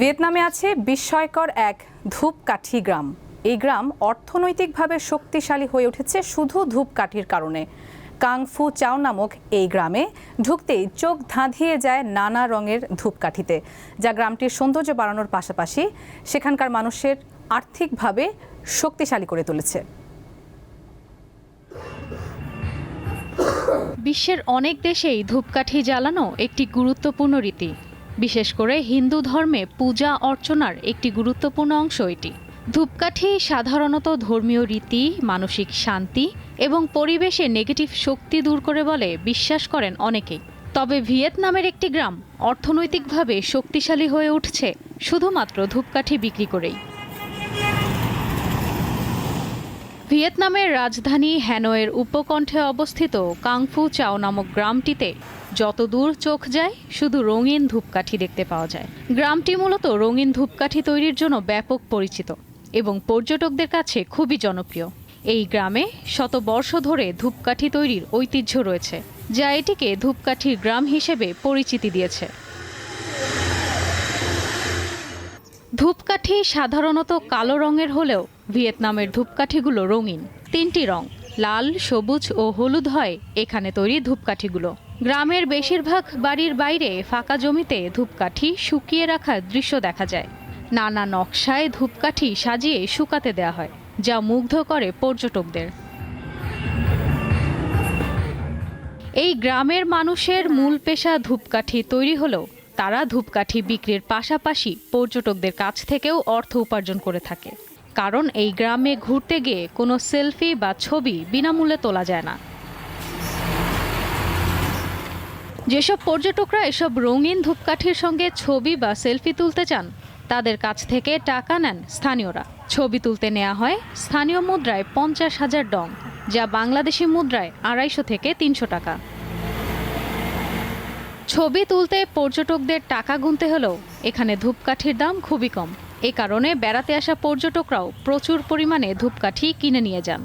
ভিয়েতনামে আছে বিস্ময়কর এক ধূপকাঠি গ্রাম। এই গ্রাম অর্থনৈতিকভাবে শক্তিশালী হয়ে উঠেছে শুধু ধূপকাঠির কারণে। কাংফু চাও নামক এই গ্রামে ঢুকতেই চোখ ধাঁধিয়ে যায় নানা রঙের ধূপকাঠিতে, যা গ্রামটির সৌন্দর্য বাড়ানোর পাশাপাশি সেখানকার মানুষের আর্থিকভাবে শক্তিশালী করে তুলেছে। বিশ্বের অনেক দেশেই ধূপকাঠি জ্বালানো একটি গুরুত্বপূর্ণ রীতি। বিশেষ করে হিন্দু ধর্মে পূজা অর্চনার একটি গুরুত্বপূর্ণ অংশ এটি। ধূপকাঠি সাধারণত ধর্মীয় রীতি, মানসিক শান্তি এবং পরিবেশে নেগেটিভ শক্তি দূর করে বলে বিশ্বাস করেন অনেকেই। তবে ভিয়েতনামের একটি গ্রাম অর্থনৈতিকভাবে শক্তিশালী হয়ে উঠছে, শুধুমাত্র ধূপকাঠি বিক্রি করেই। ভিয়েতনামের রাজধানী হ্যানোয়ের উপকণ্ঠে অবস্থিত কাংফু চাও নামক গ্রামটিতে যত দূর চোখ যায়, শুধু রঙিন ধূপকাঠি দেখতে পাওয়া যায়। গ্রামটি মূলত রঙিন ধূপকাঠি তৈরির জন্য ব্যাপক পরিচিত এবং পর্যটকদের কাছে খুবই জনপ্রিয়। এই গ্রামে শত বর্ষ ধরে ধূপকাঠি তৈরির ঐতিহ্য রয়েছে, যা এটিকে ধূপকাঠির গ্রাম হিসেবে পরিচিতি দিয়েছে। ধূপকাঠি সাধারণত কালো রঙের হলেও ভিয়েতনামের ধূপকাঠিগুলো রঙিন। তিনটি রং, লাল, সবুজ ও হলুদ হয় এখানে তৈরি ধূপকাঠিগুলো। গ্রামের বেশিরভাগ বাড়ির বাইরে ফাঁকা জমিতে ধূপকাঠি শুকিয়ে রাখার দৃশ্য দেখা যায়। নানা নকশায় ধূপকাঠি সাজিয়ে শুকাতে দেওয়া হয়, যা মুগ্ধ করে পর্যটকদের। এই গ্রামের মানুষের মূল পেশা ধূপকাঠি তৈরি হলেও তারা ধূপকাঠি বিক্রির পাশাপাশি পর্যটকদের কাছ থেকেও অর্থ উপার্জন করে থাকে। কারণ এই গ্রামে ঘুরতে গিয়ে কোনো সেলফি বা ছবি বিনামূল্যে তোলা যায় না। যেসব পর্যটকরা এসব রঙিন ধূপকাঠির সঙ্গে ছবি বা সেলফি তুলতে চান, তাদের কাছ থেকে টাকা নেন স্থানীয়রা। ছবি তুলতে নেওয়া হয় স্থানীয় মুদ্রায় পঞ্চাশ হাজার ডং, যা বাংলাদেশি মুদ্রায় আড়াইশো থেকে তিনশো টাকা। ছবি তুলতে পর্যটকদের টাকা গুনতে হলেও এখানে ধূপকাঠির দাম খুবই কম। এ কারণে বেড়াতে আসা পর্যটকরাও প্রচুর পরিমাণে ধূপকাঠি কিনে নিয়ে যান।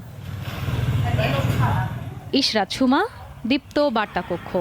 ইশরাত সুমা, দীপ্ত বার্তা কক্ষ